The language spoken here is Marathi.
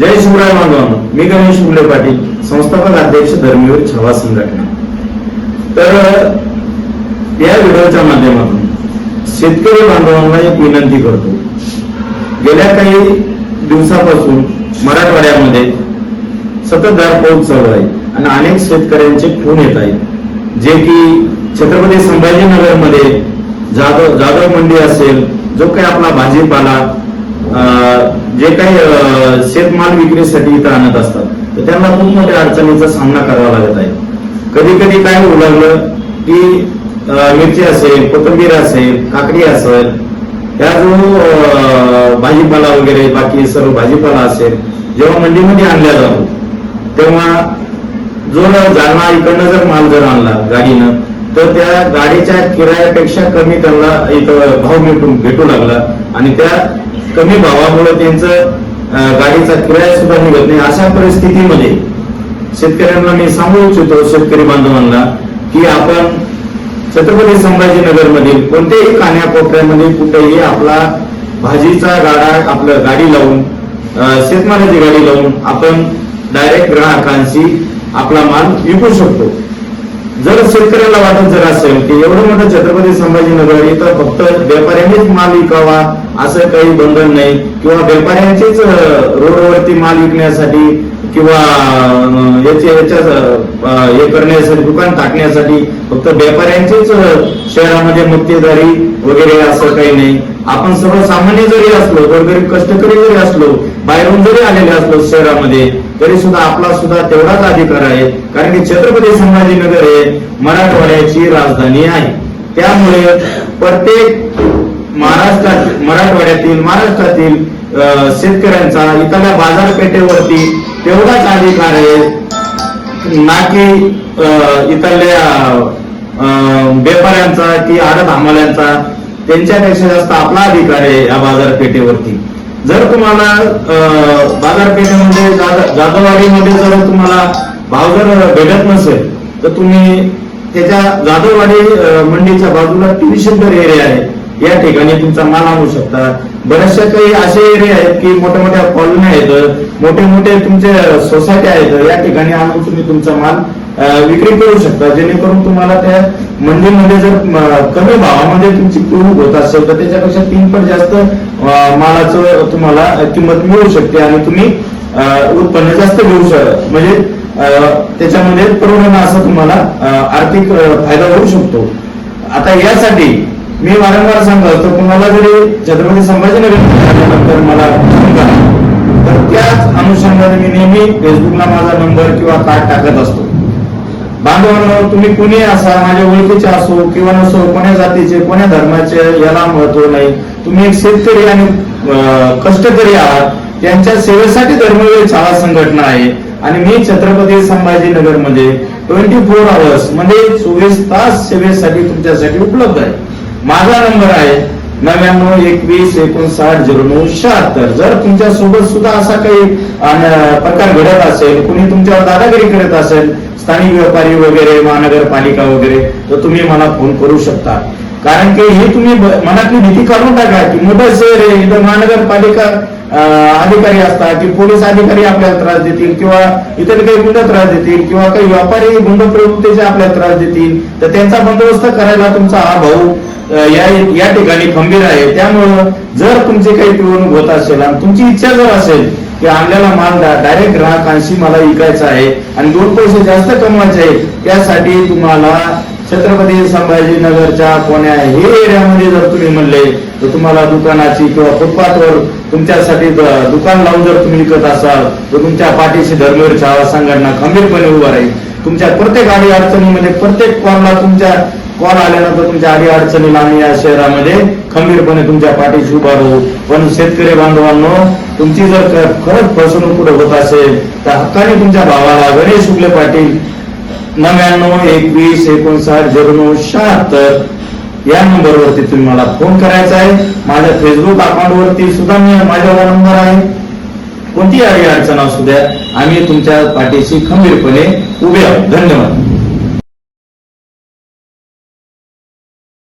जय शिवराय बांधवांनो मी गणेश मुले पाटील संस्थापक अध्यक्ष धर्मवीर छावा संघटना. तर या व्हिडिओच्या माध्यमातून शेतकरी बांधवांना एक विनंती करतो. गेल्या काही दिवसापासून मराठवाड्यामध्ये सततधार पाऊस चालू आहे आणि अनेक शेतकऱ्यांचे फोन येत आहेत. जे की छत्रपती संभाजीनगरमध्ये जाधव जाधव मंडी असेल जो काही आपला भाजीपाला अं, जे काही शेतमाल विक्रीसाठी इथं आणत असतात तर त्यांना खूप मोठ्या अडचणीचा सामना करावा लागत आहे. कधी कधी काय होऊ लागलं की मिरची असेल कोथंबीर असेल काकडी असेल या जो भाजीपाला वगैरे बाकी सर्व भाजीपाला असेल जेव्हा मंडीमध्ये आणल्या जातो तेव्हा जो जालना इकडनं जर माल जर आणला गाडीनं तर त्या गाडीच्या किरायापेक्षा कमी त्यांना इथं भाव भेटून भेटू लागला. आणि त्या कमी भावामुळे त्यांचं गाडीचा किराया सुद्धा निघत नाही. अशा परिस्थितीमध्ये शेतकऱ्यांना मी सांगू इच्छितो शेतकरी बांधवांना की आपण छत्रपती संभाजीनगर मधील कोणत्याही कान्याकोपऱ्यामध्ये कुठेही आपला भाजीचा गाडा आपलं गाडी लावून शेतमालाची गाडी लावून आपण डायरेक्ट ग्राहकांशी आपला माल विकू शकतो. जर शेतकऱ्याला वाटत जर असेल की एवढं मोठं छत्रपती संभाजीनगर इथं फक्त व्यापाऱ्यांनीच माल विकावा असं काही बंधन नाही. किंवा व्यापाऱ्यांचेच रोडवरती माल विकण्यासाठी किंवा याचे याच्या हे करण्यासाठी दुकान टाकण्यासाठी फक्त व्यापाऱ्यांचीच शहरामध्ये मक्तेदारी वगैरे असं काही नाही. आपण सर्वसामान्य जरी असलो गोरगरीब कष्टकरी जरी असलो बाहेरून जरी आलेले असलो शहरामध्ये तरी सुद्धा आपला सुद्धा तेवढाच अधिकार आहे. कारण की छत्रपती संभाजीनगर हे मराठवाड्याची राजधानी आहे. त्यामुळे प्रत्येक महाराष्ट्रात मराठवाड्यातील महाराष्ट्रातील शेतकऱ्यांचा इथल्या बाजारपेठेवरती तेवढाच अधिकार आहे. ना की इथल्या अं, व्यापाऱ्यांचा की आडत हमाल्यांचा त्यांच्यापेक्षा जास्त आपला अधिकार आहे या बाजारपेठेवरती. जर तुम्हाला अं, बाजारपेठेमध्ये जाध- जाधववाडीमध्ये जर तुम्हाला भाव जर भेटत नसेल तर तुम्ही त्याच्या जाधववाडी मंडीच्या बाजूला टीव्ही सेंटर एरिया आहे. या ठिकाणी तुमचा माल आणू शकता. बऱ्याचशा काही असे एरिया आहेत की मोठ्या मोठ्या कॉलनी आहेत मोठे मोठे तुमचे सोसायटी आहेत. या ठिकाणी आणून तुम्ही तुमचा माल विक्री करू शकता. जेणेकरून तुम्हाला त्या मंडीमध्ये जर कमी भावामध्ये तुमची किंमत होत असेल तर त्याच्यापेक्षा तीन पट जास्त मालाचं तुम्हाला किंमत मिळू शकते आणि तुम्ही उत्पन्न जास्त घेऊ शकता म्हणजे त्याच्यामध्ये परवडणं असं तुम्हाला आर्थिक फायदा होऊ शकतो. आता यासाठी मी वारंवार सांगतो तर तुम्हाला जरी छत्रपती संभाजीनगर मला फोन तर त्याच अनुषंगाने मी नेहमी फेसबुकला माझा नंबर किंवा कार्ड टाकत असतो. बांधवांनो तुम्ही कुणी असा माझ्या ओळखीचे असो किंवा नसो कोण्या जातीचे कोण्या धर्माचे याला महत्त्व नाही. तुम्ही एक शेतकरी आणि कष्टकरी आहात. त्यांच्या सेवेसाठी धर्मवीर शाळा संघटना आहे. आणि मी छत्रपती संभाजीनगरमध्ये ट्वेंटी फोर आवर्स म्हणजे चोवीस तास सेवेसाठी तुमच्यासाठी उपलब्ध आहे. माझा नंबर आहे नव्याण्णव एकवीस एकोणसाठ झिरो नऊ शहात्तर. जर तुमच्यासोबत सुद्धा असा काही प्रकार घडत असेल कुणी तुमच्यावर दादागिरी करत असेल स्थानिक व्यापारी वगैरे महानगरपालिका वगैरे तर तुम्ही मला फोन करू शकता. कारण की हे तुम्ही मनातली भीती काढून टाका की मोठं शहर आहे इथं महानगरपालिका अधिकारी असतात की पोलीस अधिकारी आपल्याला त्रास देतील किंवा इतर काही गुंड त्रास देतील किंवा काही व्यापारी गुंड प्रवृत्तीचे आपल्याला त्रास देतील तर त्यांचा बंदोबस्त करायला तुमचा हा भाऊ या या ठिकाणी खंबीर आहे. त्यामुळं जर तुमची काही पिळवणूक होत असेल आणि तुमची इच्छा जर असेल की आणलेला माल डायरेक्ट ग्राहकांशी मला विकायचा आहे आणि दोन पैसे जास्त कमवायचे आहे त्यासाठी तुम्हाला छत्रपती संभाजीनगरच्या कोण्याही एरियामध्ये जर तुम्ही म्हणले तर तुम्हाला दुकानाची किंवा फुटपाथवर तुमच्यासाठी दुकान लावून जर तुम्ही विकत असाल तर तुमच्या पाठीशी धर्मवीर छावा संघटना खंबीरपणे उभा राहील. तुमच्या प्रत्येक अडी अडचणीमध्ये प्रत्येक कॉलला तुमच्या कॉल आल्यानंतर तुमच्या आडी अडचणीला आम्ही या शहरामध्ये खंबीरपणे तुमच्या पाठीशी उभा राहू. पण शेतकरी बांधवांनो तुमची जर खरंच फसवणूक पुढे होत असेल तर हक्काने तुमच्या भावाला गणेश शुक्ले पाटील नव्याण्णव एकवीस एकोणसाठ झिरो नऊ शहात्तर या नंबरवरती तुम्ही मला फोन करायचा आहे. माझ्या फेसबुक अकाउंटवरती सुद्धा मी माझ्यावर नंबर आहे. कोणतीही अडचण असू द्या आम्ही तुमच्या पाठीशी खंबीरपणे उभे आहोत. धन्यवाद.